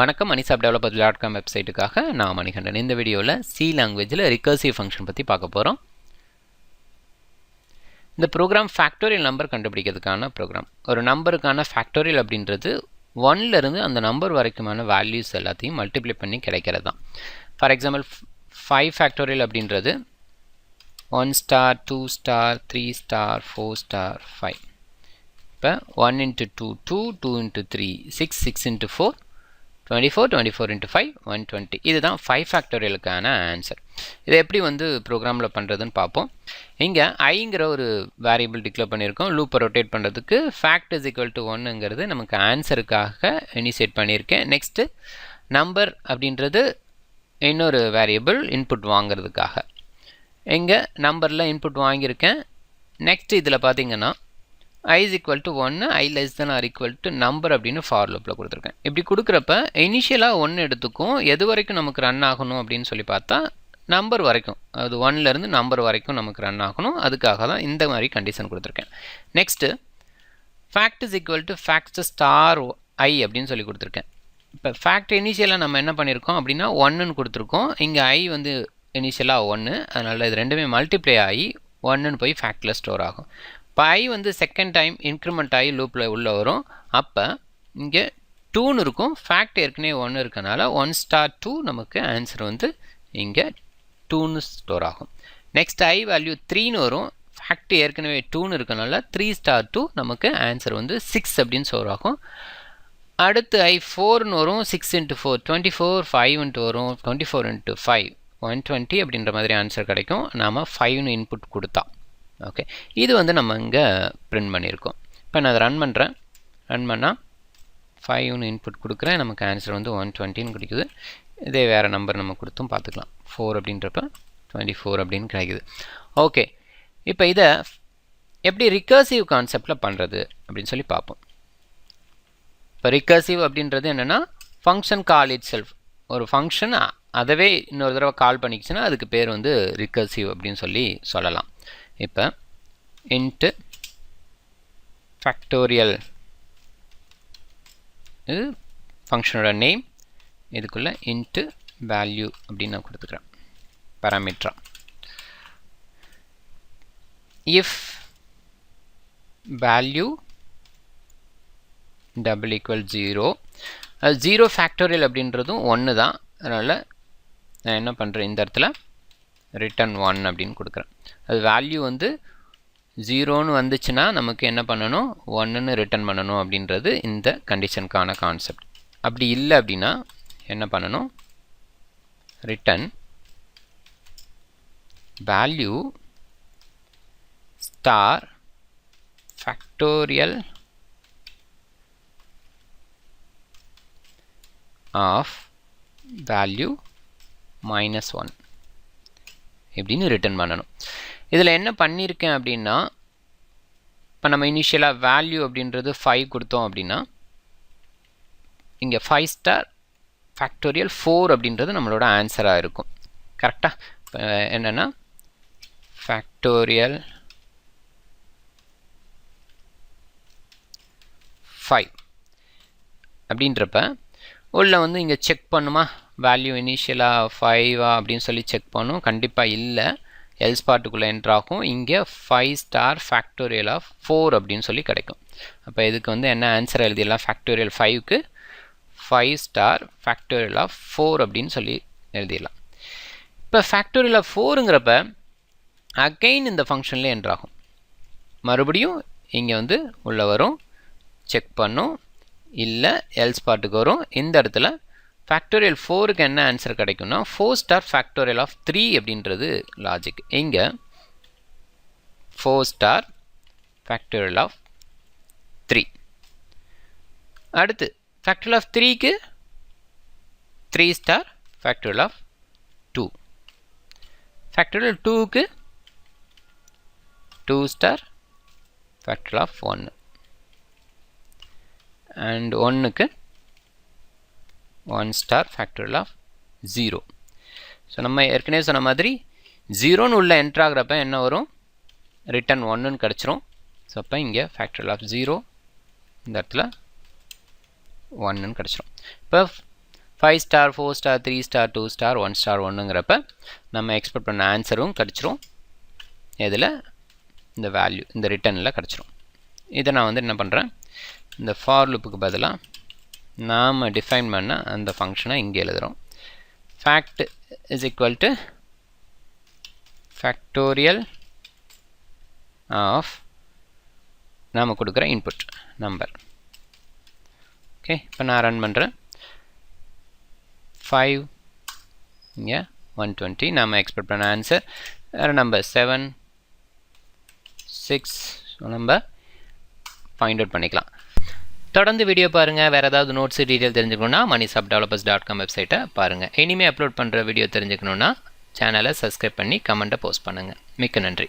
வணக்கம் மணிசாப் developer dot com வெப்சைட்டுக்காக நான் மணிகண்டன். இந்த வீடியோவில் சி லாங்குவேஜில் ரிகர்சிவ் ஃபங்க்ஷன் பற்றி பார்க்க போகிறோம் இந்த ப்ரோக்ராம் ஃபேக்டோரியல் நம்பர் கண்டுபிடிக்கிறதுக்கான ப்ரோக்ராம் ஒரு நம்பருக்கான ஃபேக்டோரியல் அப்படின்றது ஒன்லேருந்து அந்த நம்பர் வரைக்குமான வேல்யூஸ் எல்லாத்தையும் மல்டிப்ளை பண்ணி கிடைக்கிறது. தான் ஃபார் எக்ஸாம்பிள் ஃபைவ் ஃபேக்டோரியல் அப்படின்றது one star two star three star four star five இப்போ one into two two two into three six six into four twenty four twenty four into five one twenty இதுதான் five ஃபேக்டோரியலுக்கான answer இதை எப்படி வந்து ப்ரோக்ராமில் பண்ணுறதுன்னு பார்ப்போம். இங்கே ஐங்கிற ஒரு வேரியபிள் டிக்ளேர் பண்ணியிருக்கோம். லூப்பை ரொட்டேட் பண்ணுறதுக்கு ஃபேக்ட் இஸ் ஈக்குவல் டு ஒன்னுங்கிறது நமக்கு ஆன்சருக்காக இனிஷியேட் பண்ணியிருக்கேன். நெக்ஸ்ட்டு நம்பர் அப்படின்றது இன்னொரு வேரியபிள் இன்புட் வாங்குறதுக்காக. இங்கே நம்பரில் இன்புட் வாங்கியிருக்கேன். நெக்ஸ்ட் இதில் பார்த்தீங்கன்னா ஐ இஸ் ஈக்குவல் டு ஒன்று I less than or equal to number அப்படின்னு ஃபார் லூப்பில் கொடுத்துருக்கேன். இப்படி கொடுக்குறப்ப இனிஷியலாக ஒன்று எடுத்துக்கும் எது வரைக்கும் நமக்கு ரன் ஆகணும் அப்படின்னு சொல்லி பார்த்தா நம்பர் வரைக்கும். அது ஒன்லேருந்து நம்பர் வரைக்கும் நமக்கு ரன் ஆகணும். அதுக்காக தான் இந்த மாதிரி கண்டிஷன் கொடுத்துருக்கேன். Next fact is equal to fact star I அப்படின்னு சொல்லி கொடுத்துருக்கேன். இப்போ ஃபேக்ட் இனிஷியலாக நம்ம என்ன பண்ணியிருக்கோம் அப்படின்னா ஒன்றுன்னு கொடுத்துருக்கோம். இங்கே ஐ வந்து இனிஷியலாக ஒன்று அதனால் இது ரெண்டுமே மல்டிப்ளை ஆகி ஒன்றுன்னு போய் ஃபேக்டில் ஸ்டோர் ஆகும். இப்போ ஐ வந்து செகண்ட் டைம் இன்க்ரிமெண்ட் ஆகி லூப்பில் உள்ளே வரும். அப்போ இங்கே டூன்னு இருக்கும். ஃபேக்ட் ஏற்கனவே ஒன்று இருக்கனால ஒன் ஸ்டார் டூ நமக்கு ஆன்சர் வந்து இங்கே டூன்னு ஸ்டோர் ஆகும். நெக்ஸ்ட் ஐ வேல்யூ த்ரீன்னு வரும். ஃபேக்ட் ஏற்கனவே டூன்னு இருக்கனால த்ரீ ஸ்டார் டூ நமக்கு ஆன்சர் வந்து சிக்ஸ் அப்படின்னு ஸ்டோர் ஆகும். அடுத்து ஐ ஃபோர்னு வரும். Six into four twenty four five into வரும். Twenty four into five one twenty அப்படின்ற மாதிரி ஆன்சர் கிடைக்கும். நாம் ஃபைவ்னு இன்புட் கொடுத்தா. ஓகே இது வந்து நம்ம இங்கே பிரிண்ட் பண்ணியிருக்கோம். இப்போ நான் அதை ரன் பண்ணுறேன் ரன் பண்ணால் ஃபைவ்னு இன்புட் கொடுக்குறேன். நமக்கு ஆன்சர் வந்து ஒன் டுவெண்ட்டின்னு கிடைக்குது. இதே வேறு நம்பர் நம்ம கொடுத்தும் பார்த்துக்கலாம். ஃபோர் அப்படின்றப்ப டுவெண்ட்டி ஃபோர் அப்படின்னு கிடைக்குது. ஓகே இப்போ இதை எப்படி ரிக்கர்சிவ் கான்செப்டில் பண்ணுறது அப்படின்னு சொல்லி பார்ப்போம். இப்போ ரிக்கர்சிவ் அப்படின்றது என்னென்னா ஃபங்க்ஷன் கால் இட் செல்ஃப் ஒரு ஃபங்க்ஷன் அதவே இன்னொரு தடவை கால் பண்ணிக்கிச்சுன்னா அதுக்கு பேர் வந்து ரிக்கர்சிவ் அப்படின்னு சொல்லி சொல்லலாம். இப்போ இன்ட்டு ஃபேக்டோரியல் இது ஃபங்க்ஷனோட நேம் இதுக்குள்ளே இன்ட்டு வேல்யூ அப்படின்னு நான் கொடுத்துக்கிறேன். பேராமீட்ரா if value double equal zero அது ஜீரோ ஃபேக்டோரியல் அப்படின்றதும் ஒன்று தான் அதனால் நான் என்ன பண்ணுறேன் இந்த இடத்துல ரிட்டன் ஒன் அப்படின்னு கொடுக்குறேன். அது வேல்யூ வந்து ஜீரோன்னு வந்துச்சுன்னா நமக்கு என்ன பண்ணணும்? ஒன்றுன்னு ரிட்டன் பண்ணணும் அப்படின்றது இந்த கண்டிஷனுக்கான கான்செப்ட் அப்படி இல்லை அப்படின்னா என்ன பண்ணணும்? Return value star factorial of value minus one இப்படின்னு ரிட்டர்ன் பண்ணணும். இதில் என்ன பண்ணியிருக்கேன் அப்படின்னா இப்போ நம்ம இனிஷியலாக வேல்யூ அப்படின்றது ஃபைவ் கொடுத்தோம் அப்படின்னா இங்கே ஃபைவ் ஸ்டார் ஃபேக்டோரியல் ஃபோர் அப்படின்றது நம்மளோட ஆன்சராக இருக்கும். கரெக்டாக இப்போ என்னென்னா ஃபேக்டோரியல் ஃபைவ் அப்படின்றப்ப உள்ள வந்து இங்கே செக் பண்ணுமா? வேல்யூ இனிஷியலாக ஃபைவா அப்படின்னு சொல்லி செக் பண்ணும். கண்டிப்பாக இல்லை. எல்ஸ் பார்ட்டுக்குள்ளே என்ட்ராகும் இங்கே five star factorial of four அப்படின்னு சொல்லி கிடைக்கும். அப்போ இதுக்கு வந்து என்ன ஆன்சர் எழுதிடலாம்? ஃபேக்டோரியல் ஃபைவ்க்கு five star factorial of four அப்படின்னு சொல்லி எழுதிடலாம். இப்போ ஃபேக்டோரியல் ஆஃப் ஃபோருங்கிறப்ப அகெயின் இந்த ஃபங்க்ஷன்லேயே என்ட்ராகும் மறுபடியும் இங்கே வந்து உள்ளே வரும். செக் பண்ணும். இல்லை எல்ஸ் பார்ட்டுக்கு வரும். இந்த இடத்துல ஃபேக்டோரியல் ஃபோருக்கு என்ன ஆன்சர் கிடைக்கும்னா four star factorial of three அப்படின்றது லாஜிக் இங்கே four star factorial of three அடுத்து ஃபேக்டோரியல் ஆஃப் த்ரீக்கு three star factorial of two factorial டூக்கு டூ ஸ்டார் ஃபேக்டோரியல் ஆஃப் ஒன்று அண்ட் ஒன்றுக்கு one star factorial of zero so நம்ம ஏற்கனவே சொன்ன மாதிரி ஜீரோன்னு உள்ள என்ட்ராகிறப்ப என்ன வரும்? ரிட்டன் ஒன்றுன்னு கிடச்சிரும். ஸோ அப்போ இங்கே ஃபேக்டோரியல் ஆஃப் ஜீரோ இந்த இடத்துல ஒன்றுன்னு கிடச்சிரும். இப்போ five star four star three star two star one star ஒன்றுங்கிறப்ப நம்ம எக்ஸ்பெக்ட் பண்ண ஆன்சரும் கிடச்சிரும். இதில் இந்த வேல்யூ இந்த ரிட்டனில் கிடச்சிரும். இதை நான் வந்து என்ன பண்ணுறேன் இந்த ஃபார் லுப்புக்கு பதிலாக நாம் டிஃபைன் பண்ண அந்த ஃபங்க்ஷனை இங்கே எழுதுகிறோம் fact is equal to factorial of நாம் கொடுக்குற இன்புட் நம்பர் ஓகே இப்போ நான் ரன் பண்ணுறேன் ஃபைவ் இங்கே ஒன் டுவெண்ட்டி நாம் எக்ஸ்பெக்ட் பண்ண ஆன்சர் வேறு நம்பர் செவன் சிக்ஸ் நம்ம ஃபைண்ட் அவுட் பண்ணிக்கலாம். தொடர்ந்து வீடியோ பாருங்கள் வேறு ஏதாவது நோட்ஸ் டீட்டெயில் தெரிஞ்சுக்கணுன்னா Mani sub developers dot com வெப்சைட்டை பாருங்கள் இனிமேல் அப்லோட் பண்ணுற வீடியோ தெரிஞ்சுக்கணுன்னா சேனலை சப்ஸ்கிரைப் பண்ணி கமெண்ட்டை போஸ்ட் பண்ணுங்கள் மிக்க நன்றி.